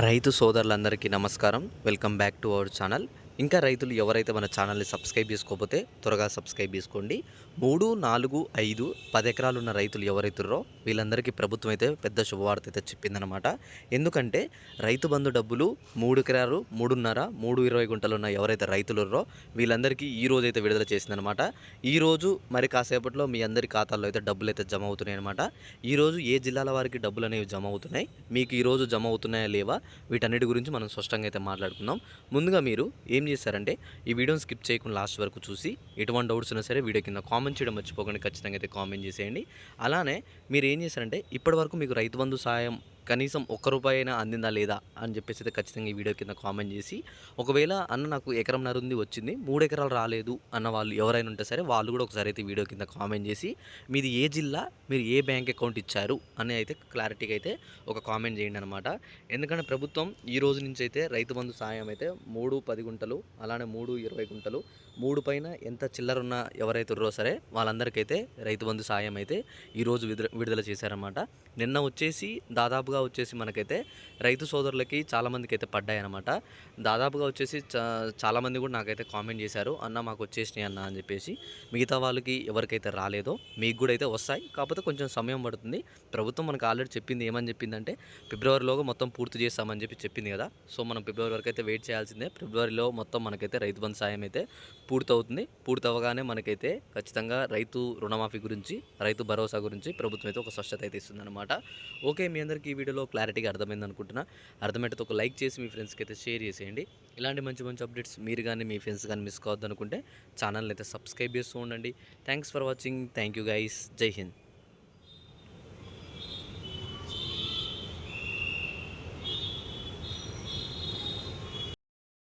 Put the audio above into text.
రైతు సోదరులందరికీ నమస్కారం. Welcome back to our channel. ఇంకా రైతులు ఎవరైతే మన ఛానల్ని సబ్స్క్రైబ్ చేసుకోకపోతే త్వరగా సబ్స్క్రైబ్ చేసుకోండి. మూడు నాలుగు ఐదు పది ఎకరాలు ఉన్న రైతులు ఎవరైతుర్రో వీళ్ళందరికీ ప్రభుత్వం అయితే పెద్ద శుభవార్త అయితే చెప్పిందనమాట ఎందుకంటే రైతు బంధు డబ్బులు మూడు ఎకరాలు మూడున్నర మూడు ఇరవై గుంటలు ఉన్న ఎవరైతే రైతులుర్రో వీళ్ళందరికీ ఈ రోజు అయితే విడుదల చేసిందనమాట ఈ రోజు మరి కాసేపట్లో మీ అందరి ఖాతాల్లో అయితే డబ్బులు అయితే జమ అవుతున్నాయి అనమాట ఈరోజు ఏ జిల్లాల వారికి డబ్బులు అనేవి జమ అవుతున్నాయి మీకు ఈరోజు జమ అవుతున్నాయా లేవా వీటన్నిటి గురించి మనం స్పష్టంగా అయితే మాట్లాడుకుందాం. ముందుగా మీరు ఏం చేస్తారంటే ఈ వీడియోని స్కిప్ చేయకుండా లాస్ట్ వరకు చూసి ఎటువంటి డౌట్స్ ఉన్నా సరే వీడియో కింద కామెంట్ చేయడం మర్చిపోకండి. ఖచ్చితంగా అయితే కామెంట్ చేసేయండి. అలానే మీరు ఏం చేస్తారంటే ఇప్పటివరకు మీకు రైతు బంధు సాయం కనీసం ఒక్క రూపాయి అయినా అందిందా లేదా అని చెప్పేసి అయితే ఖచ్చితంగా ఈ వీడియో కింద కామెంట్ చేసి ఒకవేళ అన్న నాకు ఎకరం నరుంది వచ్చింది మూడు ఎకరాలు రాలేదు అన్న వాళ్ళు ఎవరైనా ఉంటే సరే వాళ్ళు కూడా ఒకసారి అయితే వీడియో కింద కామెంట్ చేసి మీది ఏ జిల్లా మీరు ఏ బ్యాంక్ అకౌంట్ ఇచ్చారు అని అయితే క్లారిటీగా అయితే ఒక కామెంట్ చేయండి అనమాట ఎందుకంటే ప్రభుత్వం ఈ రోజు నుంచి అయితే రైతు బంధు సాయం అయితే మూడు పది గుంటలు అలానే మూడు ఇరవై గుంటలు మూడు పైన ఎంత చిల్లరున్న ఎవరైతే ఉన్నారో సరే వాళ్ళందరికైతే రైతు బంధు సాయం అయితే ఈరోజు విడుదల విడుదల చేశారన్నమాట. నిన్న వచ్చేసి దాదాపు దాదాపుగా వచ్చేసి మనకైతే రైతు సోదరులకి చాలామందికి అయితే పడ్డాయన్నమాట. దాదాపుగా వచ్చేసి చా చాలామంది కూడా నాకైతే కామెంట్ చేశారు అన్న మాకు వచ్చేసినాయి అన్న అని చెప్పేసి. మిగతా వాళ్ళకి ఎవరికైతే రాలేదో మీకు కూడా అయితే వస్తాయి. కాకపోతే కొంచెం సమయం పడుతుంది. ప్రభుత్వం మనకు ఆల్రెడీ చెప్పింది ఏమని చెప్పిందంటే ఫిబ్రవరిలోగా మొత్తం పూర్తి చేస్తామని చెప్పి చెప్పింది కదా. సో మనం ఫిబ్రవరి వరకు అయితే వెయిట్ చేయాల్సిందే. ఫిబ్రవరిలో మొత్తం మనకైతే రైతు బంధు సాయం అయితే పూర్తవుతుంది. పూర్తవగానే మనకైతే ఖచ్చితంగా రైతు రుణమాఫీ గురించి రైతు భరోసా గురించి ప్రభుత్వం అయితే ఒక స్పష్టత అయితే ఇస్తుందన్నమాట. ఓకే మీ అందరికీ వీడియోలో క్లారిటీగా అర్థమైంది అనుకుంటున్నా. అర్థమైతే ఒక లైక్ చేసి మీ ఫ్రెండ్స్కి అయితే షేర్ చేసేయండి. ఇలాంటి మంచి మంచి అప్డేట్స్ మీరు కానీ మీ ఫ్రెండ్స్ కానీ మిస్ కావద్దు అనుకుంటే ఛానల్ని అయితే సబ్స్క్రైబ్ చేస్తూ ఉండండి. Thanks for watching thank you guys Jai Hind